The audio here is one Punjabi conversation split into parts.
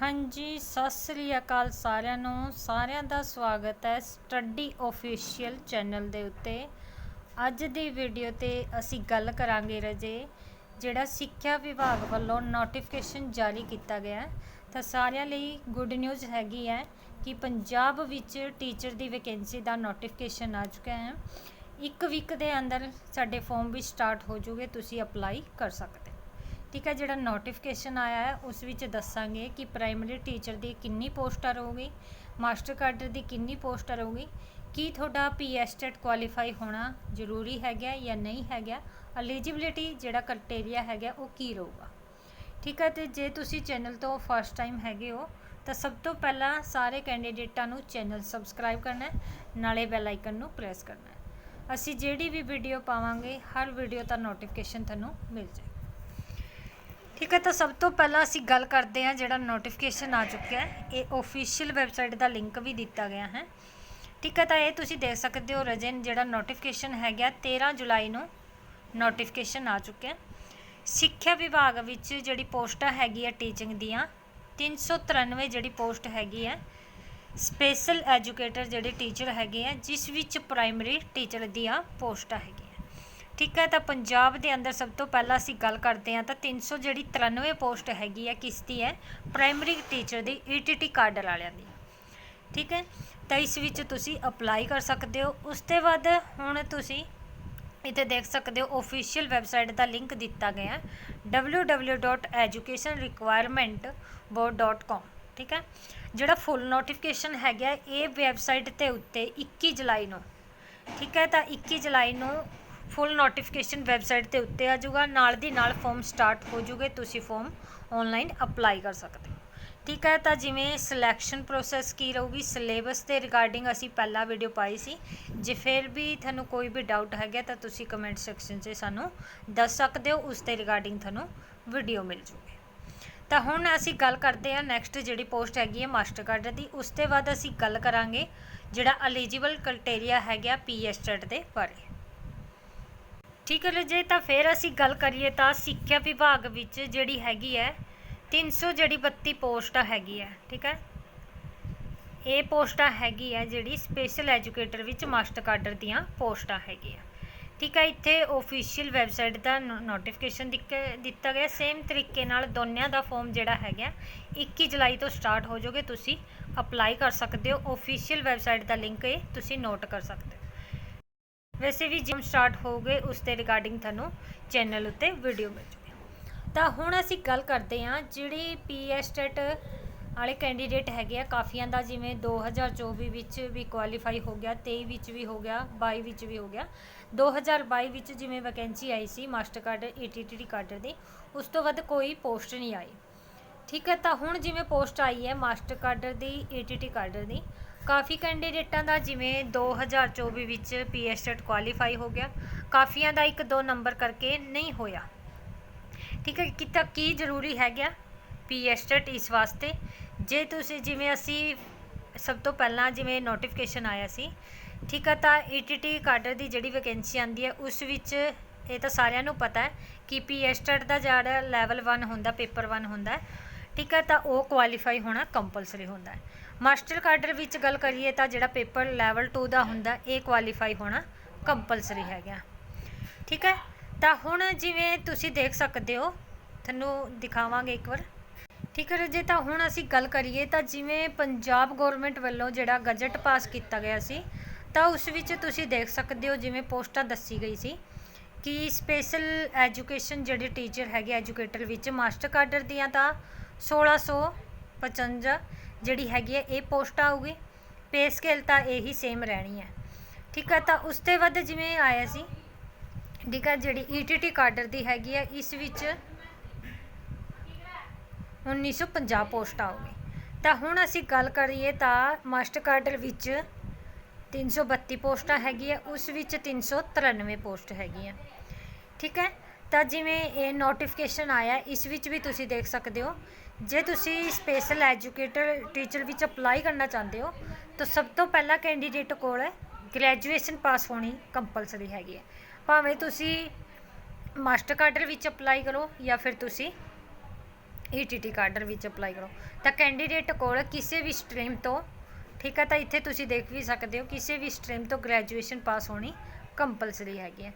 ਹਾਂਜੀ, ਸਤਿ ਸ੍ਰੀ ਅਕਾਲ ਸਾਰਿਆਂ ਨੂੰ। ਸਾਰਿਆਂ ਦਾ ਸਵਾਗਤ ਹੈ ਸਟੱਡੀ ਅਫੀਸ਼ੀਅਲ ਚੈਨਲ ਦੇ ਉੱਤੇ। ਅੱਜ ਦੀ ਵੀਡੀਓ ਤੇ ਅਸੀਂ ਗੱਲ ਕਰਾਂਗੇ ਰਜੇ, ਜਿਹੜਾ ਸਿੱਖਿਆ ਵਿਭਾਗ ਵੱਲੋਂ ਨੋਟੀਫਿਕੇਸ਼ਨ ਜਾਰੀ ਕੀਤਾ ਗਿਆ। ਤਾਂ ਸਾਰਿਆਂ ਲਈ ਗੁੱਡ ਨਿਊਜ਼ ਹੈਗੀ ਹੈ ਕਿ ਪੰਜਾਬ ਵਿੱਚ ਟੀਚਰ ਦੀ ਵੈਕੈਂਸੀ ਦਾ ਨੋਟੀਫਿਕੇਸ਼ਨ ਆ ਚੁੱਕਾ ਹੈ। ਇੱਕ ਵੀਕ ਦੇ ਅੰਦਰ ਸਾਡੇ ਫਾਰਮ ਵੀ ਸਟਾਰਟ ਹੋ ਜੂਗੇ, ਤੁਸੀਂ ਅਪਲਾਈ ਕਰ ਸਕਦੇ ਠੀਕ ਹੈ, ਜਿਹੜਾ ਨੋਟੀਫਿਕੇਸ਼ਨ ਆਇਆ ਹੈ, ਉਸ ਵਿੱਚ ਦੱਸਾਂਗੇ ਕਿ ਪ੍ਰਾਇਮਰੀ ਟੀਚਰ ਦੀ ਕਿੰਨੀ ਪੋਸਟਾਂ ਰਹੂਗੀ ਮਾਸਟਰ ਕਾਡਰ ਦੀ ਕਿੰਨੀ ਪੋਸਟਾਂ ਰਹੂਗੀ, ਕੀ ਤੁਹਾਡਾ ਪੀਐਸਟੇਟ ਕੁਆਲੀਫਾਈ ਹੋਣਾ ਜ਼ਰੂਰੀ ਹੈਗਾ ਜਾਂ ਨਹੀਂ ਹੈਗਾ ਐਲੀਜੀਬਿਲਿਟੀ ਜਿਹੜਾ ਕ੍ਰਾਈਟੇਰੀਆ ਹੈਗਾ ਉਹ ਕੀ ਰਹੂਗਾ। ਠੀਕ ਹੈ, ਤੇ ਜੇ ਤੁਸੀਂ ਚੈਨਲ ਤੋਂ ਫਸਟ ਟਾਈਮ ਹੈਗੇ ਹੋ, ਤਾਂ ਸਭ ਤੋਂ ਪਹਿਲਾਂ ਸਾਰੇ ਕੈਂਡੀਡੇਟਾਂ ਨੂੰ ਚੈਨਲ ਸਬਸਕ੍ਰਾਈਬ ਕਰਨਾ ਹੈ, ਨਾਲੇ ਬੈਲ ਆਈਕਨ ਨੂੰ ਪ੍ਰੈਸ ਕਰਨਾ ਹੈ। ਅਸੀਂ ਜਿਹੜੀ ਵੀ ਵੀਡੀਓ ਪਾਵਾਂਗੇ, ਹਰ ਵੀਡੀਓ ਦਾ ਨੋਟੀਫਿਕੇਸ਼ਨ ਤੁਹਾਨੂੰ ਮਿਲ ਜਾਏ ਠੀਕ ਹੈ, ਤਾਂ ਸਭ ਤੋਂ ਪਹਿਲਾਂ ਅਸੀਂ ਗੱਲ ਕਰਦੇ ਹਾਂ ਜਿਹੜਾ ਨੋਟੀਫਿਕੇਸ਼ਨ ਆ ਚੁੱਕਿਆ ਹੈ, ਇਹ ਆਫੀਸ਼ੀਅਲ ਵੈਬਸਾਈਟ ਦਾ ਲਿੰਕ ਵੀ ਦਿੱਤਾ ਗਿਆ ਹੈ। ਠੀਕ ਹੈ, ਤਾਂ ਇਹ ਤੁਸੀਂ ਦੇਖ ਸਕਦੇ ਹੋ ਰਜਨ, ਜਿਹੜਾ ਨੋਟੀਫਿਕੇਸ਼ਨ ਹੈਗਾ 13 ਜੁਲਾਈ ਨੂੰ ਨੋਟੀਫਿਕੇਸ਼ਨ ਆ ਚੁੱਕਿਆ ਸਿੱਖਿਆ ਵਿਭਾਗ ਵਿੱਚ ਜਿਹੜੀ ਪੋਸਟਾਂ ਹੈਗੀ ਆ ਟੀਚਿੰਗ ਦੀਆਂ 393 ਜਿਹੜੀ ਪੋਸਟ ਹੈਗੀ ਹੈ ਸਪੈਸ਼ਲ ਐਜੂਕੇਟਰ ਜਿਹੜੇ ਟੀਚਰ ਹੈਗੇ ਆ ਜਿਸ ਵਿੱਚ ਪ੍ਰਾਇਮਰੀ ਟੀਚਰ ਦੀਆਂ ਪੋਸਟਾਂ ਹੈਗੀਆਂ। ਠੀਕ ਹੈ, ਤਾਂ ਪੰਜਾਬ ਦੇ ਅੰਦਰ ਸਭ ਤੋਂ ਪਹਿਲਾਂ ਅਸੀਂ ਗੱਲ ਕਰਦੇ ਹਾਂ ਤਾਂ 300 ਜਿਹੜੀ 93 ਪੋਸਟ ਹੈਗੀ ਹੈ ਕਿਸ ਦੀ ਹੈ ਪ੍ਰਾਇਮਰੀ ਟੀਚਰ ਦੀ ਈਟੀਟੀ ਕਾਡਰ ਵਾਲਿਆਂ ਦੀ। ਠੀਕ ਹੈ, ਤਾਂ ਇਸ ਵਿੱਚ ਤੁਸੀਂ ਅਪਲਾਈ ਕਰ ਸਕਦੇ ਹੋ। ਉਸ ਤੋਂ ਬਾਅਦ ਹੁਣ ਤੁਸੀਂ ਇੱਥੇ ਦੇਖ ਸਕਦੇ ਹੋ ਅਫੀਸ਼ੀਅਲ ਵੈਬਸਾਈਟ ਦਾ ਲਿੰਕ ਦਿੱਤਾ ਗਿਆ ਹੈ www.educationrequirement.board.com ਠੀਕ ਹੈ, ਜਿਹੜਾ ਫੁੱਲ ਨੋਟੀਫਿਕੇਸ਼ਨ ਹੈਗਾ ਇਹ ਵੈਬਸਾਈਟ ਤੇ ਉੱਤੇ 21 ਜੁਲਾਈ ਨੂੰ, ਠੀਕ ਹੈ, ਤਾਂ 21 ਜੁਲਾਈ ਨੂੰ ਫੁੱਲ ਨੋਟੀਫਿਕੇਸ਼ਨ ਵੈਬਸਾਈਟ ਤੇ ਉੱਤੇ ਆ ਜਾਊਗਾ। ਨਾਲ ਦੀ ਨਾਲ ਫਾਰਮ ਸਟਾਰਟ ਹੋ ਜੂਗੇ। ਤੁਸੀਂ ਫਾਰਮ ਆਨਲਾਈਨ ਅਪਲਾਈ ਕਰ ਸਕਦੇ ਹੋ। ਠੀਕ ਹੈ, ਤਾਂ ਜਿਵੇਂ ਸਿਲੈਕਸ਼ਨ ਪ੍ਰੋਸੈਸ ਕੀ ਰਹੂਗੀ? ਸਿਲੇਬਸ ਦੇ ਰਿਗਾਰਡਿੰਗ ਅਸੀਂ ਪਹਿਲਾ ਵੀਡੀਓ ਪਾਈ ਸੀ। ਜੇ ਫਿਰ ਵੀ ਤੁਹਾਨੂੰ ਕੋਈ ਵੀ ਡਾਊਟ ਹੈਗਾ, ਤਾਂ ਤੁਸੀਂ ਕਮੈਂਟ ਸੈਕਸ਼ਨ 'ਚ ਸਾਨੂੰ ਦੱਸ ਸਕਦੇ ਹੋ। ਉਸ ਦੇ ਰਿਗਾਰਡਿੰਗ ਤੁਹਾਨੂੰ ਵੀਡੀਓ ਮਿਲ ਜੂਗੀ। ਤਾਂ ਹੁਣ ਅਸੀਂ ਗੱਲ ਕਰਦੇ ਹਾਂ ਨੈਕਸਟ ਜਿਹੜੀ ਪੋਸਟ ਹੈਗੀ ਹੈ ਮਾਸਟਰ ਕਾਡਰ ਦੀ। ਉਸ ਤੋਂ ਬਾਅਦ ਅਸੀਂ ਗੱਲ ਕਰਾਂਗੇ ਜਿਹੜਾ ਐਲੀਜੀਬਲ ਕ੍ਰਾਈਟੇਰੀਆ ਹੈਗਾ ਪੀਐਸਟੇਟ ਦੇ ਬਾਰੇ। ਠੀਕ ਹੈ ਜੇ ਤਾਂ ਫਿਰ ਅਸੀਂ ਗੱਲ ਕਰੀਏ ਤਾਂ ਸਿੱਖਿਆ ਵਿਭਾਗ ਵਿੱਚ ਜਿਹੜੀ ਹੈਗੀ ਹੈ 300 ਜਿਹੜੀ 32 ਪੋਸਟਾਂ ਹੈਗੀ ਹੈ, ਠੀਕ ਹੈ? ਇਹ ਪੋਸਟਾਂ ਹੈਗੀ ਹੈ ਜਿਹੜੀ ਸਪੈਸ਼ਲ ਐਜੂਕੇਟਰ ਵਿੱਚ ਮਾਸਟਰ ਕਾਡਰ ਦੀਆਂ ਪੋਸਟਾਂ ਹੈਗੀਆਂ। ਠੀਕ ਹੈ, ਇੱਥੇ ਆਫੀਸ਼ੀਅਲ ਵੈਬਸਾਈਟ ਦਾ ਨੋਟੀਫਿਕੇਸ਼ਨ ਦਿੱਤਾ ਗਿਆ। ਸੇਮ ਤਰੀਕੇ ਨਾਲ ਦੋਨਿਆਂ ਦਾ ਫਾਰਮ ਜਿਹੜਾ ਹੈਗਾ 21 ਜੁਲਾਈ ਤੋਂ ਸਟਾਰਟ ਹੋ ਜਾਓਗੇ, ਤੁਸੀਂ ਅਪਲਾਈ ਕਰ ਸਕਦੇ ਹੋ। ਆਫੀਸ਼ੀਅਲ ਵੈਬਸਾਈਟ ਦਾ ਲਿੰਕ ਇਹ ਤੁਸੀਂ ਨੋਟ ਕਰ ਸਕਦੇ ਹੋ। ਵੈਸੇ ਵੀ ਜਿਮ ਸਟਾਰਟ ਹੋ ਗਏ, ਉਸ ਦੇ ਰਿਗਾਰਡਿੰਗ ਤੁਹਾਨੂੰ ਚੈਨਲ ਉੱਤੇ ਵੀਡੀਓ ਮਿਲ ਜੂਗੀ ਤਾਂ ਹੁਣ ਅਸੀਂ ਗੱਲ ਕਰਦੇ ਹਾਂ, ਜਿਹੜੀ ਪੀਐਸਟੇਟ ਵਾਲੇ ਕੈਂਡੀਡੇਟ ਹੈਗੇ ਆ, ਕਾਫੀਆਂ ਦਾ ਜਿਵੇਂ 2024 ਵਿੱਚ ਵੀ ਕੁਆਲੀਫਾਈ ਹੋ ਗਿਆ 23 ਵਿੱਚ ਵੀ ਹੋ ਗਿਆ 22 ਵਿੱਚ ਵੀ ਹੋ ਗਿਆ। 2022 ਵਿੱਚ ਜਿਵੇਂ ਵੈਕੈਂਸੀ ਆਈ ਸੀ ਮਾਸਟਰ ਕਾਰਡ ਈਟੀਟੀ ਕਾਰਡਰ ਦੀ ਉਸ ਤੋਂ ਵੱਧ ਕੋਈ ਪੋਸਟ ਨਹੀਂ ਆਈ। ਠੀਕ ਹੈ, ਤਾਂ ਹੁਣ ਜਿਵੇਂ ਪੋਸਟ ਆਈ ਹੈ ਮਾਸਟਰ ਕਾਰਡਰ ਦੀ ਈਟੀਟੀ ਕਾਰਡਰ ਦੀ ਕਾਫੀ ਕੈਂਡੀਡੇਟਾਂ ਦਾ ਜਿਵੇਂ 2024 ਵਿੱਚ ਪੀਐਸਟੇਟ ਕੁਆਲੀਫਾਈ ਹੋ ਗਿਆ, ਕਾਫੀਆਂ ਦਾ ਇੱਕ ਦੋ ਨੰਬਰ ਕਰਕੇ ਨਹੀਂ ਹੋਇਆ। ਠੀਕ ਹੈ ਕਿਤਾ ਕੀ ਜ਼ਰੂਰੀ ਹੈਗਾ ਪੀਐਸਟੇਟ ਇਸ ਵਾਸਤੇ? ਜੇ ਤੁਸੀਂ ਜਿਵੇਂ ਅਸੀਂ ਸਭ ਤੋਂ ਪਹਿਲਾਂ ਜਿਵੇਂ ਨੋਟੀਫਿਕੇਸ਼ਨ ਆਇਆ ਸੀ, ਠੀਕ ਹੈ, ਤਾਂ ਈਟੀਟੀ ਕਾਡਰ ਦੀ ਜਿਹੜੀ ਵੈਕੈਂਸੀ ਆਂਦੀ ਹੈ, ਉਸ ਵਿੱਚ ਇਹ ਤਾਂ ਸਾਰਿਆਂ ਨੂੰ ਪਤਾ ਹੈ ਕਿ ਪੀਐਸਟੇਟ ਦਾ ਜਿਹੜਾ ਲੈਵਲ 1 ਹੁੰਦਾ ਪੇਪਰ 1 ਹੁੰਦਾ, ਠੀਕ ਹੈ, ਤਾਂ ਉਹ ਕੁਆਲੀਫਾਈ ਹੋਣਾ ਕੰਪਲਸਰੀ ਹੁੰਦਾ ਹੈ। ਮਾਸਟਰ ਕਾਡਰ ਵਿੱਚ ਗੱਲ ਕਰੀਏ ਤਾਂ ਜਿਹੜਾ ਪੇਪਰ ਲੈਵਲ 2 ਦਾ ਹੁੰਦਾ, ਇਹ ਕੁਆਲੀਫਾਈ ਹੋਣਾ ਕੰਪਲਸਰੀ ਹੈਗਾ। ਠੀਕ ਹੈ? ਤਾਂ ਹੁਣ ਜਿਵੇਂ ਤੁਸੀਂ ਦੇਖ ਸਕਦੇ ਹੋ, ਤੁਹਾਨੂੰ ਦਿਖਾਵਾਂਗੇ ਇੱਕ ਵਾਰ। ਠੀਕ ਹੈ ਜੇ, ਤਾਂ ਹੁਣ ਅਸੀਂ ਗੱਲ ਕਰੀਏ ਤਾਂ ਜਿਵੇਂ ਪੰਜਾਬ ਗਵਰਨਮੈਂਟ ਵੱਲੋਂ ਜਿਹੜਾ ਗਜਟ ਪਾਸ ਕੀਤਾ ਗਿਆ ਸੀ, ਤਾਂ ਉਸ ਵਿੱਚ ਤੁਸੀਂ ਦੇਖ ਸਕਦੇ ਹੋ ਜਿਵੇਂ ਪੋਸਟਾਂ ਦੱਸੀ ਗਈ ਸੀ ਕਿ ਸਪੈਸ਼ਲ ਐਜੂਕੇਸ਼ਨ ਜਿਹੜੇ ਟੀਚਰ ਹੈਗੇ ਐਜੂਕੇਟਰ ਵਿੱਚ ਮਾਸਟਰ ਕਾਡਰ ਦੀਆਂ ਤਾਂ 1655 ਜਿਹੜੀ ਹੈਗੀ ਹੈ, ਇਹ ਪੋਸਟ ਆਊਗੀ। ਪੇ ਸਕੇਲ ਤਾਂ ਇਹੀ ਸੇਮ ਰਹਿਣੀ ਹੈ। ਠੀਕ ਹੈ, ਤਾਂ ਉਸ ਤੋਂ ਵੱਧ ਜਿਵੇਂ ਆਇਆ ਸੀ, ਠੀਕ ਹੈ, ਜਿਹੜੀ ਈਟੀਟੀ ਕਾਡਰ ਦੀ ਹੈਗੀ ਹੈ, ਇਸ ਵਿੱਚ 1950 ਪੋਸਟ ਆਊਗੀ। ਤਾਂ ਹੁਣ ਅਸੀਂ ਗੱਲ ਕਰੀਏ ਤਾਂ ਮਾਸਟਰ ਕਾਡਰ ਵਿੱਚ 332 ਪੋਸਟਾਂ ਹੈਗੀ ਹੈ ਉਸ ਵਿੱਚ 393 ਪੋਸਟ ਹੈਗੀ ਹੈ ਠੀਕ ਹੈ, ਤਾਂ ਜਿਵੇਂ ਇਹ ਨੋਟੀਫਿਕੇਸ਼ਨ ਆਇਆ, ਇਸ ਵਿੱਚ ਵੀ ਤੁਸੀਂ ਦੇਖ ਸਕਦੇ ਹੋ ਜੇ ਤੁਸੀਂ ਸਪੈਸ਼ਲ ਐਜੂਕੇਟਰ ਟੀਚਰ ਵਿੱਚ ਅਪਲਾਈ ਕਰਨਾ ਚਾਹੁੰਦੇ ਹੋ, ਤਾਂ ਸਭ ਤੋਂ ਪਹਿਲਾਂ ਕੈਂਡੀਡੇਟ ਕੋਲ ਗ੍ਰੈਜੂਏਸ਼ਨ ਪਾਸ ਹੋਣੀ ਕੰਪਲਸਰੀ ਹੈਗੀ ਹੈ। ਭਾਵੇਂ ਤੁਸੀਂ ਮਾਸਟਰ ਕਾਡਰ ਵਿੱਚ ਅਪਲਾਈ ਕਰੋ ਜਾਂ ਫਿਰ ਤੁਸੀਂ ਈਟੀਟੀ ਕਾਡਰ ਵਿੱਚ ਅਪਲਾਈ ਕਰੋ, ਤਾਂ ਕੈਂਡੀਡੇਟ ਕੋਲ ਕਿਸੇ ਵੀ ਸਟਰੀਮ ਤੋਂ, ਠੀਕ ਹੈ, ਤਾਂ ਇੱਥੇ ਤੁਸੀਂ ਦੇਖ ਵੀ ਸਕਦੇ ਹੋ, ਕਿਸੇ ਵੀ ਸਟਰੀਮ ਤੋਂ ਗ੍ਰੈਜੂਏਸ਼ਨ ਪਾਸ ਹੋਣੀ ਕੰਪਲਸਰੀ ਹੈਗੀ ਹੈ।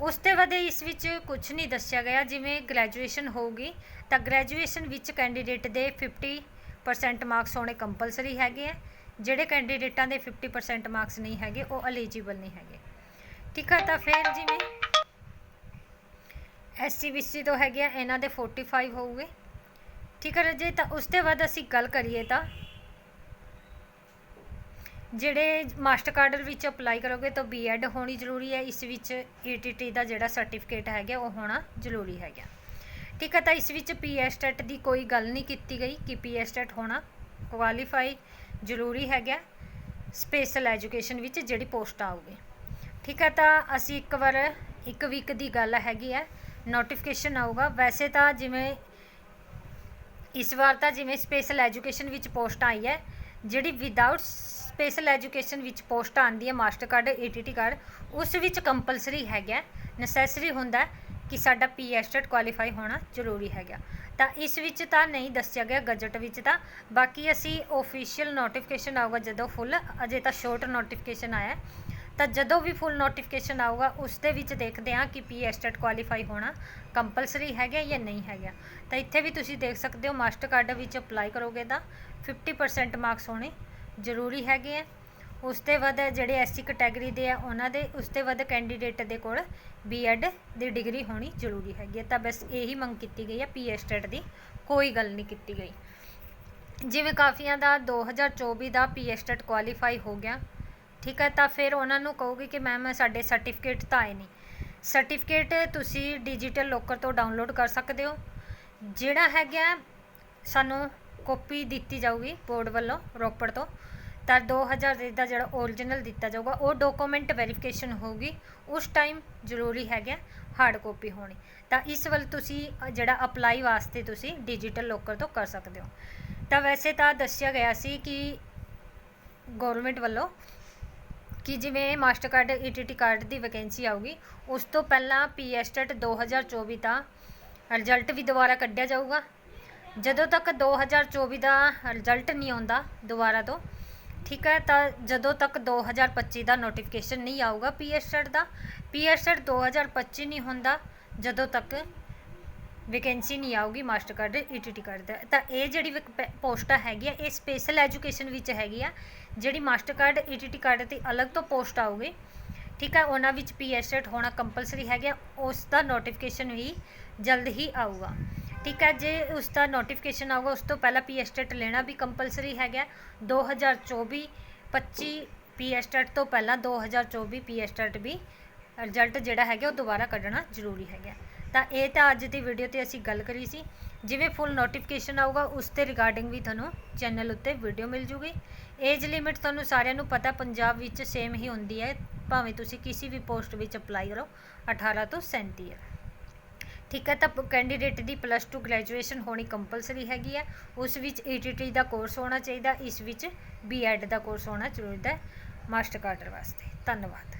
ਉਸ ਤੋਂ ਬਾਅਦ ਇਸ ਵਿੱਚ ਕੁਝ ਨਹੀਂ ਦੱਸਿਆ ਗਿਆ। ਜਿਵੇਂ ਗ੍ਰੈਜੂਏਸ਼ਨ ਹੋਊਗੀ, ਤਾਂ ਗ੍ਰੈਜੂਏਸ਼ਨ ਵਿੱਚ ਕੈਂਡੀਡੇਟ ਦੇ 50% ਮਾਰਕਸ ਹੋਣੇ ਕੰਪਲਸਰੀ ਹੈਗੇ ਆ। ਜਿਹੜੇ ਕੈਂਡੀਡੇਟਾਂ ਦੇ 50% ਮਾਰਕਸ ਨਹੀਂ ਹੈਗੇ, ਉਹ ਐਲੀਜੀਬਲ ਨਹੀਂ ਹੈਗੇ। ਠੀਕ ਹੈ ਤਾਂ ਫਿਰ ਜਿਵੇਂ ਐਸਸੀ ਬੀਸੀ ਤੋਂ ਹੈਗੇ ਆ, ਇਹਨਾਂ ਦੇ 45 ਹੋਊਗੇ। ਠੀਕ ਹੈ ਰਾਜੇ, ਤਾਂ ਉਸ ਤੋਂ ਬਾਅਦ ਅਸੀਂ ਗੱਲ ਕਰੀਏ ਤਾਂ ਜਿਹੜੇ ਮਾਸਟਰ ਕਾਰਡਰ ਵਿੱਚ ਅਪਲਾਈ ਕਰੋਗੇ ਤਾਂ ਬੀਐਡ ਹੋਣੀ ਜ਼ਰੂਰੀ ਹੈ, ਇਸ ਵਿੱਚ ਈਟੀਟੀ ਦਾ ਜਿਹੜਾ ਸਰਟੀਫਿਕੇਟ ਹੈਗਾ, ਉਹ ਹੋਣਾ ਜ਼ਰੂਰੀ ਹੈਗਾ। ਠੀਕ ਹੈ, ਤਾਂ ਇਸ ਵਿੱਚ ਪੀਐਸਟੈਟ ਦੀ ਕੋਈ ਗੱਲ ਨਹੀਂ ਕੀਤੀ ਗਈ ਕਿ ਪੀਐਸਟੈਟ ਹੋਣਾ ਕੁਆਲੀਫਾਈ ਜ਼ਰੂਰੀ ਹੈਗਾ ਸਪੈਸ਼ਲ ਐਜੂਕੇਸ਼ਨ ਵਿੱਚ ਜਿਹੜੀ ਪੋਸਟ ਆਊਗੀ। ਠੀਕ ਹੈ, ਤਾਂ ਅਸੀਂ ਇੱਕ ਵਾਰ, ਇੱਕ ਵੀਕ ਦੀ ਗੱਲ ਹੈਗੀ ਹੈ ਨੋਟੀਫਿਕੇਸ਼ਨ ਆਊਗਾ। ਵੈਸੇ ਤਾਂ ਜਿਵੇਂ, ਇਸ ਵਾਰ ਤਾਂ ਜਿਵੇਂ ਸਪੈਸ਼ਲ ਐਜੂਕੇਸ਼ਨ ਵਿੱਚ ਪੋਸਟ ਆਈ ਹੈ, ਜਿਹੜੀ ਵਿਦਆਊਟ ਸਪੈਸ਼ਲ ਐਜੂਕੇਸ਼ਨ ਵਿੱਚ ਪੋਸਟ ਆਉਂਦੀ ਹੈ ਮਾਸਟਰ ਕਾਰਡ ਏਟੀਟੀ ਕਾਰਡ, ਉਸ ਵਿੱਚ ਕੰਪਲਸਰੀ ਹੈਗਾ ਨੈਸੈਸਰੀ ਹੁੰਦਾ ਕਿ ਸਾਡਾ ਪੀਐਸਟੇਟ ਕੁਆਲੀਫਾਈ ਹੋਣਾ ਜ਼ਰੂਰੀ ਹੈਗਾ। ਤਾਂ ਇਸ ਵਿੱਚ ਤਾਂ ਨਹੀਂ ਦੱਸਿਆ ਗਿਆ ਗਜਟ ਵਿੱਚ ਤਾਂ, ਬਾਕੀ ਅਸੀਂ ਆਫੀਸ਼ੀਅਲ ਨੋਟੀਫਿਕੇਸ਼ਨ ਆਊਗਾ ਜਦੋਂ ਫੁੱਲ ਅਜੇ ਤਾਂ ਸ਼ੋਰਟ ਨੋਟੀਫਿਕੇਸ਼ਨ ਆਇਆ। ਤਾਂ ਜਦੋਂ ਵੀ ਫੁੱਲ ਨੋਟੀਫਿਕੇਸ਼ਨ ਆਊਗਾ ਉਸ ਦੇ ਵਿੱਚ ਦੇਖਦੇ ਹਾਂ ਕਿ ਪੀਐਸਟੇਟ ਕੁਆਲੀਫਾਈ ਹੋਣਾ ਕੰਪਲਸਰੀ ਹੈਗਾ ਜਾਂ ਨਹੀਂ ਹੈਗਾ। ਤਾਂ ਇੱਥੇ ਵੀ ਤੁਸੀਂ ਦੇਖ ਸਕਦੇ ਹੋ ਮਾਸਟਰ ਕਾਰਡ ਵਿੱਚ ਅਪਲਾਈ ਕਰੋਗੇ ਤਾਂ 50% ਮਾਰਕਸ ਹੋਣੇ ਜ਼ਰੂਰੀ ਹੈਗੇ ਆ। ਉਸ ਤੋਂ ਵੱਧ ਜਿਹੜੇ ਐਸਸੀ ਕੈਟਾਗਰੀ ਦੇ ਆ, ਉਹਨਾਂ ਦੇ ਉਸ ਤੋਂ ਵੱਧ ਕੈਂਡੀਡੇਟ ਦੇ ਕੋਲ ਬੀਐਡ ਦੀ ਡਿਗਰੀ ਹੋਣੀ ਜ਼ਰੂਰੀ ਹੈਗੀ ਹੈ ਤਾਂ ਬਸ ਇਹੀ ਮੰਗ ਕੀਤੀ ਗਈ ਹੈ ਪੀਐਸਟੇਟ ਦੀ। ਕੋਈ ਗੱਲ ਨਹੀਂ ਕੀਤੀ ਗਈ। ਜਿਵੇਂ ਕਾਫੀਆਂ ਦਾ 2024 ਦਾ ਪੀਐਸਟੇਟ ਕੁਆਲੀਫਾਈ ਹੋ ਗਿਆ। ਠੀਕ ਹੈ ਤਾਂ ਫਿਰ ਉਹਨਾਂ ਨੂੰ ਕਹੋਗੇ ਕਿ ਮੈਮ ਸਾਡੇ ਸਰਟੀਫਿਕੇਟ ਤਾਂ ਆਏ ਨਹੀਂ। ਸਰਟੀਫਿਕੇਟ ਤੁਸੀਂ ਡਿਜੀਟਲ ਲੋਕਰ ਤੋਂ ਡਾਊਨਲੋਡ ਕਰ ਸਕਦੇ ਹੋ। ਜਿਹੜਾ ਹੈਗਾ, ਸਾਨੂੰ ਕਾਪੀ ਦਿੱਤੀ ਜਾਊਗੀ ਬੋਰਡ ਵੱਲੋਂ ਰੋਪੜ ਤੋਂ। ਤਾਂ 2000 ਦਾ ਜਿਹੜਾ ਓਰੀਜਨਲ ਦਿੱਤਾ ਜਾਊਗਾ, ਉਹ ਡਾਕੂਮੈਂਟ ਵੈਰੀਫਿਕੇਸ਼ਨ ਹੋਊਗੀ। ਉਸ ਟਾਈਮ ਜ਼ਰੂਰੀ ਹੈਗਾ ਹਾਰਡ ਕਾਪੀ ਹੋਣੀ। ਤਾਂ ਇਸ ਵੱਲ ਤੁਸੀਂ ਜਿਹੜਾ ਅਪਲਾਈ ਵਾਸਤੇ ਤੁਸੀਂ ਡਿਜੀਟਲ ਲੋਕਰ ਤੋਂ ਕਰ ਸਕਦੇ ਹੋ। ਤਾਂ ਵੈਸੇ ਤਾਂ ਦੱਸਿਆ ਗਿਆ ਸੀ ਕਿ ਗਵਰਨਮੈਂਟ ਵੱਲੋਂ ਕਿ ਜਿਵੇਂ ਮਾਸਟਰ ਕਾਰਡ ਈਟੀਟੀ ਕਾਰਡ ਦੀ ਵੈਕੈਂਸੀ ਆਊਗੀ, ਉਸ ਤੋਂ ਪਹਿਲਾਂ ਪੀਐਸਟੇਟ 2024 ਦਾ ਰਿਜ਼ਲਟ ਵੀ ਦੁਬਾਰਾ ਕੱਢਿਆ ਜਾਊਗਾ। ਜਦੋਂ ਤੱਕ 2024 ਦਾ ਰਿਜ਼ਲਟ ਨਹੀਂ ਆਉਂਦਾ ਦੁਬਾਰਾ ਤੋਂ, ਠੀਕ ਹੈ, ਤਾਂ ਜਦੋਂ ਤੱਕ 2025 ਦਾ ਨੋਟੀਫਿਕੇਸ਼ਨ ਨਹੀਂ ਆਊਗਾ ਪੀਐਸਟੇਟ ਦਾ ਪੀਐਸਟੇਟ 2025 ਨਹੀਂ ਹੁੰਦਾ, ਜਦੋਂ ਤੱਕ ਵੈਕੈਂਸੀ ਨਹੀਂ ਆਊਗੀ ਮਾਸਟਰ ਕਾਰਡ ਈਟੀਟੀ ਕਾਰਡ ਦਾ। ਤਾਂ ਇਹ ਜਿਹੜੀ ਪੋਸਟਾਂ ਹੈਗੀਆਂ, ਇਹ ਸਪੈਸ਼ਲ ਐਜੂਕੇਸ਼ਨ ਵਿੱਚ ਹੈਗੀ ਆ ਜਿਹੜੀ ਮਾਸਟਰ ਕਾਰਡ ਈਟੀਟੀ ਕਾਰਡ ਤੇ ਅਲੱਗ ਤੋਂ ਪੋਸਟ ਆਊਗੀ, ਠੀਕ ਹੈ, ਉਹਨਾਂ ਵਿੱਚ ਪੀਐਸਟੇਟ ਹੋਣਾ ਕੰਪਲਸਰੀ ਹੈਗਾ, ਉਸ ਦਾ ਨੋਟੀਫਿਕੇਸ਼ਨ ਵੀ ਜਲਦ ਹੀ ਆਊਗਾ। ਠੀਕ ਹੈ, ਜੇ ਉਸ ਦਾ ਨੋਟੀਫਿਕੇਸ਼ਨ ਆਊਗਾ, ਉਸ ਤੋਂ ਪਹਿਲਾਂ ਪੀ ਪੀਐਸਟੇਟ ਲੈਣਾ ਵੀ ਕੰਪਲਸਰੀ ਹੈਗਾ। 2024 25 ਪੀਐਸਟੇਟ ਤੋਂ ਪਹਿਲਾਂ 2024 ਪੀਐਸਟੇਟ ਵੀ ਰਿਜ਼ਲਟ ਜਿਹੜਾ ਹੈਗਾ, ਉਹ ਦੁਬਾਰਾ ਕੱਢਣਾ ਜ਼ਰੂਰੀ ਹੈਗਾ। ਤਾਂ ਇਹ ਤਾਂ ਅੱਜ ਦੀ ਵੀਡੀਓ ਤੇ ਅਸੀਂ ਗੱਲ ਕਰੀ ਸੀ। ਜਿਵੇਂ ਫੁੱਲ ਨੋਟੀਫਿਕੇਸ਼ਨ ਆਊਗਾ, ਉਸ ਤੇ ਰਿਗਾਰਡਿੰਗ ਵੀ ਤੁਹਾਨੂੰ ਚੈਨਲ ਉੱਤੇ ਵੀਡੀਓ ਮਿਲ ਜੂਗੀ। ਏਜ ਲਿਮਿਟ ਤੁਹਾਨੂੰ ਸਾਰਿਆਂ ਨੂੰ ਪਤਾ, ਪੰਜਾਬ ਵਿੱਚ ਸੇਮ ਹੀ ਹੁੰਦੀ ਹੈ। ਭਾਵੇਂ ਤੁਸੀਂ ਕਿਸੇ ਵੀ ਪੋਸਟ ਵਿੱਚ ਅਪਲਾਈ ਕਰੋ 18 ਤੋਂ 37 ਹੈ। ਠੀਕ ਹੈ, ਤਾਂ ਕੈਂਡੀਡੇਟ ਦੀ ਪਲੱਸ ਟੂ ਗ੍ਰੈਜੂਏਸ਼ਨ ਹੋਣੀ ਕੰਪਲਸਰੀ ਹੈਗੀ ਹੈ। ਉਸ ਵਿੱਚ ਈਟੀਟੀ ਦਾ ਕੋਰਸ ਹੋਣਾ ਚਾਹੀਦਾ, ਇਸ ਵਿੱਚ ਬੀਐਡ ਦਾ ਕੋਰਸ ਹੋਣਾ ਜ਼ਰੂਰੀ ਹੈ। ਮਾਸਟਰ ਕਾਰਡਰ ਵਾਸਤੇ। ਧੰਨਵਾਦ।